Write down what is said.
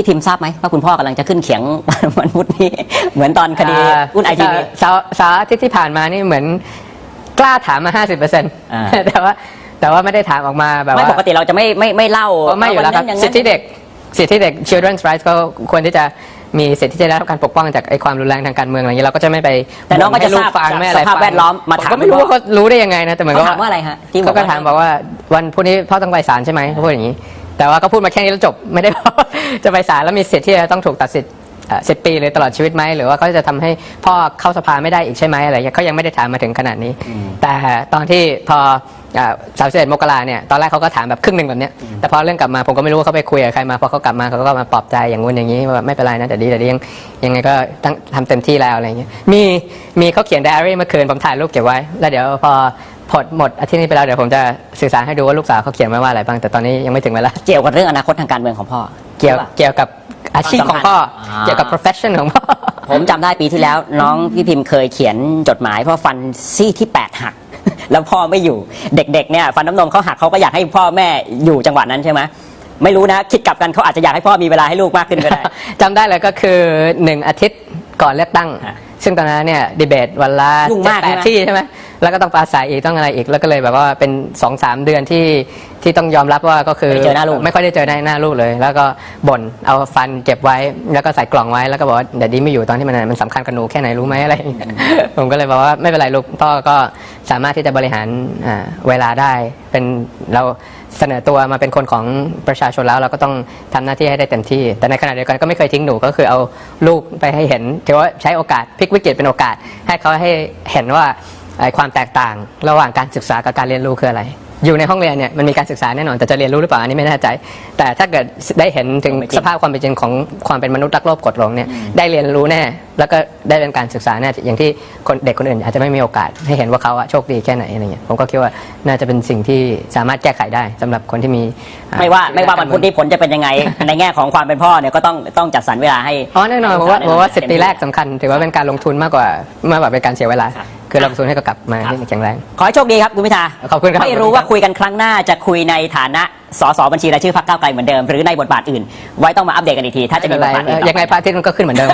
พี่ทิมทราบไหมว่าคุณพ่อกำลังจะขึ้นเขียงวันพุธนี้ เหมือนตอนคดีหุ้นไอทีวีเสาร์เสาร์อาทิตย์ที่ผ่านมานี่เหมือนกล้าถามมา50เปอร์เซ็นต์อ่าแต่ว่าแต่ว่าไม่ได้ถามออกมาแบบไม่ว่าปกติเราจะไม่ไม่ไม่เล่าเพราะไม่อยู่แล้วครับานั้นางสินั้นทธิเด็กสิทธิเด็ก children's rights ก็ควรที่จะมีสิทธิที่จะได้รับการปกป้องจากไอ้ความรุนแรงทางการเมืองอะไรอย่างนี้เราก็จะไม่ไปแต่น้องก็จะให้ลูทราบฟังจากไม่อะไรสภาพฟังแวดล้อมมาถามผก็ไม่รู้ว่าเขารู้ได้ยังไงนะแต่เหมือนเขากับถามว่าอะไรฮะที่บเขาอกก็ว่าถามบอกว่าวันพรุ่งนี้พ่อต้องไปศาลใช่ไหมเขาพูดอย่างนี้ แต่ว่าก็พูดมาแค่นี้แล้วจบไม่ได้บอกว่าจะไปศาลแล้วมีสิทธิ์ที่จะต้องถูกตัดสิทธิ์สิบปีเลยตลอดชีวิตไหมหรือว่าเขาจะทำให้พ่อเข้าสภาไม่ได้อีกใช่ไหมอะไรอย่างเงี้ยเขายังไม่ได้ถามมาถึงขนาดนี้ แต่ตอนที่พอสามสิบเอ็ดมกราเนี่ยตอนแรกเขาก็ถามแบบครึ่งหนึ่งแบบเนี้ยแต่พอเรื่องกลับมาผมก็ไม่รู้ว่าเขาไปคุยกับใครมาพอเขากลับมาเขาก็มาปลอบใจอย่างงู้นอย่างนี้ว่าไม่เป็นไรนะแต่ดีแต่ดียังยังไงก็ตั้งทำเต็มที่แล้วอะไรอย่างเงี้ยมีมีเขาเขียนไดอารี่เมื่อคืนผมถ่ายรูปเก็บไว้ แล้วเดี๋ยวพอ ผลหมดอาทิตย์นี้ไปแล้วเดี๋ยวผมจะสื่อสารให้ดูว่าลูกสาวเขาเขียนไว้ว่าอะไรบ้างแต่ตอนนี้ยังไม่ถึงเวลาเกี่ยวกับเรื่องอนาคตทางการเมืองของพ่อเกี่ยวใช่ปะเกี่ยวกับอาชีพของพ่ออ่าเกี่ยวกับ profession ของพ่อผมจำได้ปีที่แล้ว น้องพี่พิมพ์เคยเขียนจดหมายเพราะฟันซี่ที่ 8 หัก แล้วพ่อไม่อยู่เด็กๆเนี่ยฟันน้ำนมเขาหักเขาก็อยากให้พ่อแม่อยู่จังหวะนั้นใช่ไหมไม่รู้นะคิดกลับกันเขาอาจจะอยากให้พ่อมีเวลาให้ลูกมากขึ้นก็ได้จำได้เลยก็คือหนึ่งอาทิตย์ก่อนเลือกตั้งฮะซึ่งตอนนั้นเนี่ยดีเบตวันละยุ่งมากเจ็ดแปดใช่ไหมที่ใช่ไหม แล้วก็ต้องปราศัยอีกต้องอะไรอีกแล้วก็เลยแบบว่าเป็นสองสามเดือนที่ที่ต้องยอมรับว่าก็คือไม่ได้เจอหน้าลูก ไม่ค่อยได้เจอหน้าหน้าลูกเลย แล้วก็บ่นเอาฟันเก็บไว้ แล้วก็ใส่กล่องไว้แล้วก็บอกว่าเดี๋ยวดีไม่อยู่ตอนที่มันมันสำคัญกับหนูแค่ไหนรู้ไหมอะไรอย่างเงี้ยผมก็เลยบอกว่าไม่เป็นไรลูกพ่อก็สามารถที่จะบริหารอ่าเวลาได้เป็นเราเสนอตัวมาเป็นคนของประชาชนแล้วเราก็ต้องทำหน้าที่ให้ได้เต็มที่ แต่ในขณะเดียวกันก็ไม่เคยทิ้งหนูก็คือเอาลูกไปให้เห็นถือว่าใช้โอกาสพลิกวิกฤตเป็นโอกาส ให้เขาให้เห็นว่า ไอ้ความแตกต่างระหว่างการศึกษากับการเรียนรู้คืออะไร อยู่ในห้องเรียนเนี่ยมันมีการศึกษาแน่นอนแต่จะเรียนรู้หรือเปล่าอันนี้ไม่แน่ใจ แต่ถ้าเกิดได้เห็นถึงไม่จริงสภาพความเป็นจริงของความเป็นมนุษย์รักโลภกดหลงเนี่ยได้เรียนรู้แน่แล้วก็ได้เป็นการศึกษาแน่อย่างที่คนเด็กคนอื่นอาจจะไม่มีโอกาสให้เห็นว่าเขาอะโชคดีแค่ไหนอะไรเงี้ยผมก็คิดว่าน่าจะเป็นสิ่งที่สามารถแก้ไขได้สำหรับคนที่มีอ่ไม่ว่าไม่ว่าวันพุธนี้ผลจะเป็นยังไง ในแง่ของความเป็นพ่อเนี่ยก็ต้องต้องจัดสรรเวลาให้อ๋อแน่นอนผมว่าให้ผมว่าเต็สิบมปีที่แรกสำคัญ ถือว่าเป็นการลงทุนมากกว่า มากกว่าเป็นการเสียเวลา ครับคือเราลงทุนให้เขากลับมาครับให้แข็งแรง ขอให้โชคดีครับคุณพิธาขอบคุณครับไม่รู้ว่าคุยกันครั้งหน้าจะคุยในฐานะสสบัญชีรายชื่อพรรคก้าวไกลเหมือนเดิมหรือในบทบาทอื่น ไว้ต้องมาอัปเดตกันอีกทีถ้าจะมีบทบาทอื่นต่อไปยังไงพระอาทิตย์มันก็ขึ้นเหมือนเดิม